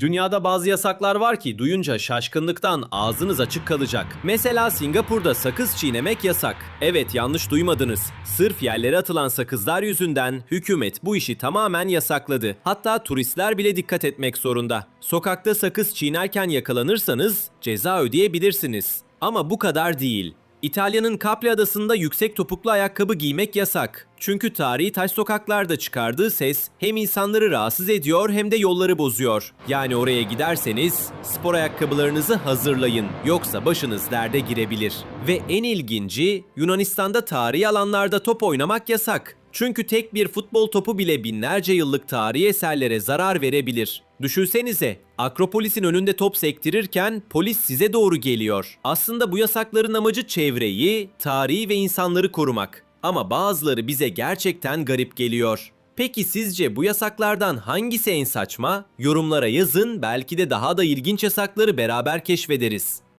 Dünyada bazı yasaklar var ki duyunca şaşkınlıktan ağzınız açık kalacak. Mesela Singapur'da sakız çiğnemek yasak. Evet yanlış duymadınız. Sırf yerlere atılan sakızlar yüzünden hükümet bu işi tamamen yasakladı. Hatta turistler bile dikkat etmek zorunda. Sokakta sakız çiğnerken yakalanırsanız ceza ödeyebilirsiniz. Ama bu kadar değil. İtalya'nın Capri adasında yüksek topuklu ayakkabı giymek yasak. Çünkü tarihi taş sokaklarda çıkardığı ses hem insanları rahatsız ediyor hem de yolları bozuyor. Yani oraya giderseniz spor ayakkabılarınızı hazırlayın yoksa başınız derde girebilir. Ve en ilginci Yunanistan'da tarihi alanlarda top oynamak yasak. Çünkü tek bir futbol topu bile binlerce yıllık tarihi eserlere zarar verebilir. Düşünsenize, Akropolis'in önünde top sektirirken polis size doğru geliyor. Aslında bu yasakların amacı çevreyi, tarihi ve insanları korumak. Ama bazıları bize gerçekten garip geliyor. Peki sizce bu yasaklardan hangisi en saçma? Yorumlara yazın, belki de daha da ilginç yasakları beraber keşfederiz.